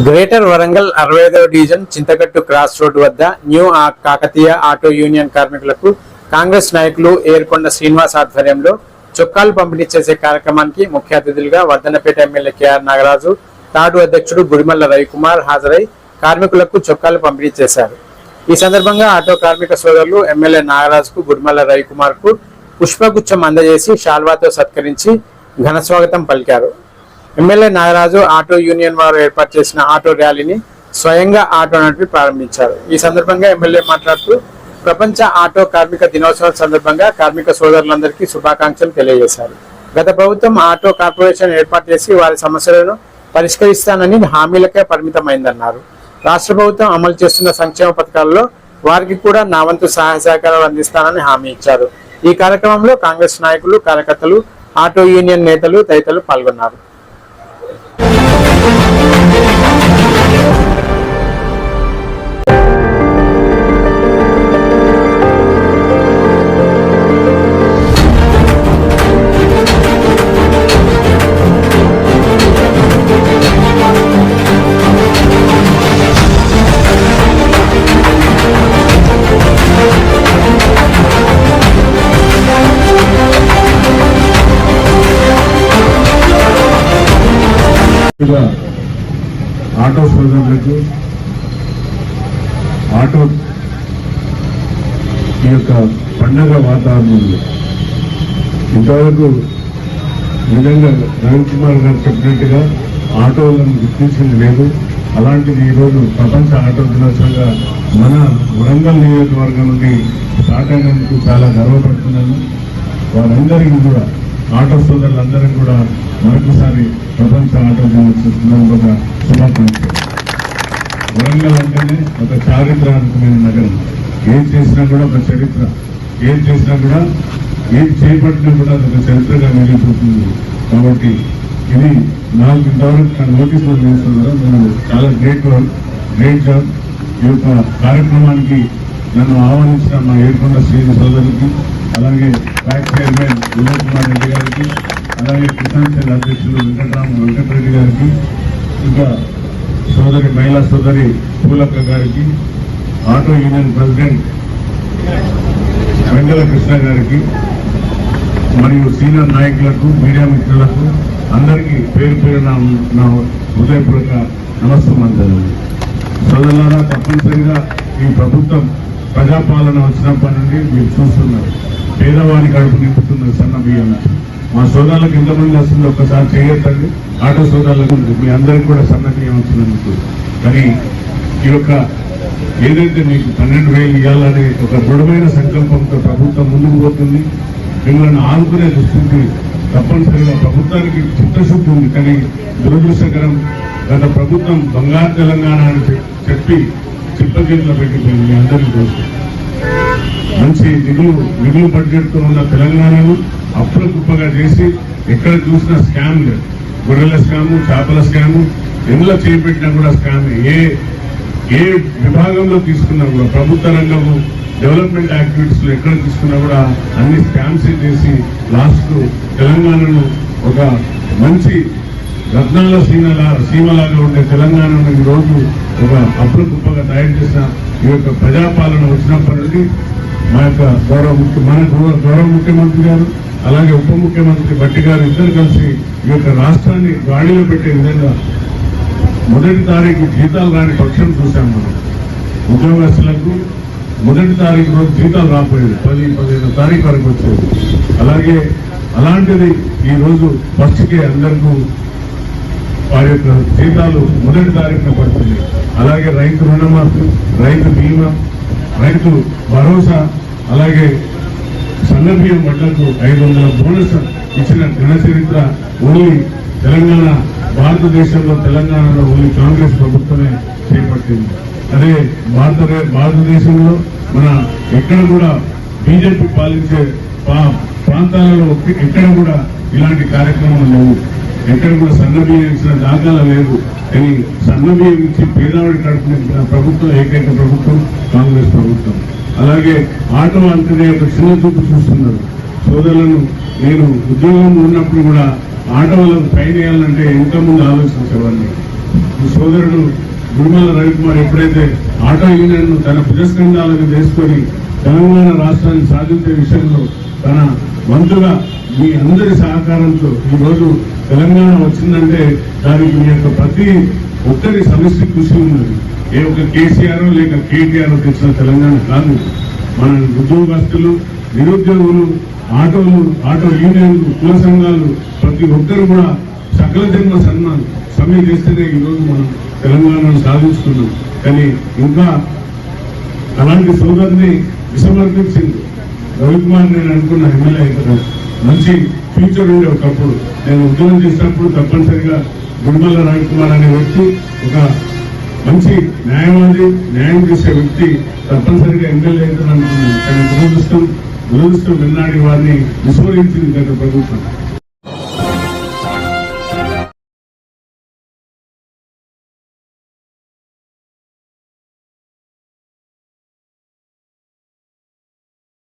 Greater Warangal అరవై ఐదవ division Chintagattu cross road వద్ద న్యూ కాకతీయ ఆటో యూనియన్ కార్మికులకు కాంగ్రెస్ నాయకులు ఏర్కొండ శ్రీనివాస్ ఆధ్వర్యంలో చొక్కాలు పంపిణీ చేసే కార్యక్రమానికి ముఖ్య అతిథులుగా వర్ధనపేట ఎమ్మెల్యే కేఆర్ నాగరాజు తాడు అధ్యక్షుడు గుడిమల్ల రవికుమార్ హాజరై కార్మికులకు చొక్కాలు పంపిణీ చేశారు. ఈ సందర్భంగా ఆటో కార్మిక సోదరులు ఎమ్మెల్యే నాగరాజుకు గుడిమల్ల రవికుమార్కు పుష్పగుచ్చం అందజేసి శాల్వాతో సత్కరించి ఘన స్వాగతం పలికారు. ఎమ్మెల్యే నాగరాజు ఆటో యూనియన్ వారు ఏర్పాటు చేసిన ఆటో ర్యాలీని స్వయంగా ఆటో నడిపి ప్రారంభించారు. ఈ సందర్భంగా ఎమ్మెల్యే మాట్లాడుతూ ప్రపంచ ఆటో కార్మిక దినోత్సవం సందర్భంగా కార్మిక సోదరులందరికీ శుభాకాంక్షలు తెలియజేశారు. గత ప్రభుత్వం ఆటో కార్పొరేషన్ ఏర్పాటు చేసి వారి సమస్యలను పరిష్కరిస్తానని హామీలకే పరిమితమైందన్నారు. రాష్ట్ర ప్రభుత్వం అమలు చేస్తున్న సంక్షేమ పథకాల్లో వారికి కూడా నా వంతు సహాయ సహకారాలు అందిస్తానని హామీ ఇచ్చారు. ఈ కార్యక్రమంలో కాంగ్రెస్ నాయకులు కార్యకర్తలు ఆటో యూనియన్ నేతలు తదితరులు పాల్గొన్నారు. Thank you. ఆటో సోదరులకు ఆటో ఈ యొక్క పండగ వాతావరణం ఇంతవరకు నిజంగా రవికుమార్ గారు చెప్పినట్టుగా ఆటోలను గుర్తించింది లేదు. అలాంటిది ఈరోజు ప్రపంచ ఆటో దినోత్సవంగా మన వరంగల్ నియోజకవర్గం నుండి స్టార్ట్ అయినందుకు చాలా గర్వపడుతున్నాను. వారందరికీ కూడా ఆటో సోదరులందరం కూడా మరొకసారి ప్రపంచ ఆటో దినోత్సవం సందర్భంగా శుభాకాంక్షలు. వరంగల్ అంటేనే ఒక చారిత్రాత్మకమైన నగరం. ఏం చేసినా కూడా ఒక చరిత్ర. ఏం చేసినా కూడా ఏం చేపట్టినా కూడా అది ఒక చరిత్రగా మిగిలిపోతుంది కాబట్టి ఇది నాకు ఇంతవరకు నా నోటీసులు చేస్తున్నారు నేను చాలా గ్రేట్ వర్క్ గ్రేట్ జాబ్ ఈ యొక్క కార్యక్రమానికి నన్ను ఆహ్వానించిన మా ఏర్కొండ శ్రీ సోదరులకి అలాగే బ్యాంక్ చైర్మన్ వినోద్ కుమార్ రెడ్డి గారికి అలాగే కిసాన్ సెల్ అధ్యక్షులు వెంకటరామ వెంకటరెడ్డి గారికి ఇంకా సోదరి మహిళా సోదరి పూలక్క గారికి auto union president Venkala Krishna గారికి మరియు సీనియర్ నాయకులకు మీడియా మిత్రులకు అందరికీ పేరు పేరు నా నా హృదయపూర్వక నమస్కారం సోదరులారా తప్పనిసరిగా ఈ ప్రభుత్వం ప్రజాపాలన వచ్చినప్పటి నుండి మీరు చూస్తున్నారు. పేదవాడి కడుపు నింపుతున్న సన్న బియ్యం మా సోదరులకు ఎంతమంది వస్తుందో ఒక్కసారి చేయొద్దండి. ఆటో సోదరులకు మీ అందరికి కూడా సన్న బియ్యం వచ్చినందుకు. కానీ ఈ యొక్క ఏదైతే మీకు పన్నెండు వేలు ఇవ్వాలనే ఒక దృఢమైన సంకల్పంతో ప్రభుత్వం ముందుకు పోతుంది. మిమ్మల్ని ఆదుకునే దృష్టికి తప్పనిసరిగా ప్రభుత్వానికి చిత్తశుద్ధి ఉంది. కానీ దురదృష్టకరం గత ప్రభుత్వం బంగారు తెలంగాణ అని చెప్పి చిప్పచేతిలో పెట్టిపోయింది మీ అందరికీ కోసం. మంచి దిగులు నిధులు బడ్జెట్తో ఉన్న తెలంగాణను అప్పుల కుప్పగా చేసి ఎక్కడ చూసినా స్కామ్లు గొర్రెల స్కాము చేపల స్కాము ఎందులో చేపెట్టినా కూడా స్కామ్ ఏ ఏ విభాగంలో తీసుకున్నా కూడా ప్రభుత్వ రంగము డెవలప్మెంట్ యాక్టివిటీస్లో ఎక్కడ తీసుకున్నా కూడా అన్ని స్కామ్స్ చేసి లాస్ట్ తెలంగాణను ఒక మంచి రత్నాల సీమలా సీమలాగా ఉండే తెలంగాణను ఈ రోజు ఒక అప్పుల తయారు చేసిన ఈ యొక్క ప్రజాపాలన వచ్చినప్పటి నుండి మా యొక్క గౌరవ ముఖ్య మన గౌరవ ముఖ్యమంత్రి గారు అలాగే ఉప ముఖ్యమంత్రి భట్టి గారు ఇద్దరు కలిసి ఈ యొక్క రాష్ట్రాన్ని గాడిలో పెట్టే విధంగా మొదటి తారీఖు జీతాలు రాని పక్షం చూసాం మనం. ఉద్యోగస్తులకు మొదటి తారీఖు రోజు జీతాలు రాపోయేది పది పదిహేను తారీఖు వరకు వచ్చేది. అలాగే అలాంటిది ఈ రోజు ఫస్ట్కే అందరికీ వారి యొక్క జీతాలు మొదటి తారీఖున పడుతుంది. అలాగే రైతు రుణమాఫీ రైతు బీమా రైతు భరోసా అలాగే సన్నబియ్యం వడ్లకు ఐదు వందల బోనస్ ఇచ్చిన ఘన చరిత్ర ఓన్లీ తెలంగాణ భారతదేశంలో తెలంగాణలో ఓన్లీ కాంగ్రెస్ ప్రభుత్వమే చేపట్టింది. అదే భారత భారతదేశంలో మన ఎక్కడ కూడా బీజేపీ పాలించే ప్రాంతాలలో ఎక్కడ కూడా ఇలాంటి కార్యక్రమాలు లేవు. ఎక్కడ కూడా సన్నబియ్యం ఇచ్చిన దాఖలా లేదు కానీ సన్నబియ్యం ఇచ్చి పేదవాడి కడుపు ప్రభుత్వం ఏకైక ప్రభుత్వం కాంగ్రెస్ ప్రభుత్వం. అలాగే ఆటో అంటేనే ఒక చిన్న చూపు చూస్తున్నారు. సోదరులను నేను ఉద్యోగం ఉన్నప్పుడు కూడా ఆటోలకు పైన వేయాలంటే ఇంకా ముందు ఆలోచించేవాడిని. ఈ సోదరుడు గురుమల రవికుమార్ ఎప్పుడైతే ఆటో యూనియన్ను తన పురస్కంధాలకు చేసుకొని తెలంగాణ రాష్ట్రాన్ని సాధించే విషయంలో తన వంతుగా మీ అందరి సహకారంతో ఈ రోజు తెలంగాణ వచ్చిందంటే దానికి మీ యొక్క ప్రతి ఒక్కరి సమిష్టి కృషి ఉన్నది. ఏ ఒక కేసీఆర్ లేక కేటీఆర్ తెచ్చిన తెలంగాణ కాదు. మన ఉద్యోగస్తులు నిరుద్యోగులు ఆటోలు ఆటో యూనియన్లు కుల సంఘాలు ప్రతి ఒక్కరు కూడా సకల జన్మ సన్మానం సమ్మె చేస్తేనే ఈరోజు మనం తెలంగాణను సాధిస్తున్నాం. కానీ ఇంకా అలాంటి సోదరిని విసమర్పించింది. రవికుమార్ నేను అనుకున్న ఎమ్మెల్యే ఇక్కడ మంచి ఫ్యూచర్ ఉండే ఒకప్పుడు. నేను ఉద్యోగం చేసినప్పుడు తప్పనిసరిగా గుడిమల్ల రాజకుమార్ అనే వ్యక్తి ఒక మంచి న్యాయవాది న్యాయం చేసే వ్యక్తి తప్పనిసరిగా ఎమ్మెల్యే అవుతాను అనుకున్నాను కానీ దురదృష్టం దురదృష్టం వెన్నాడి వారిని విస్మరించింది గత ప్రభుత్వం.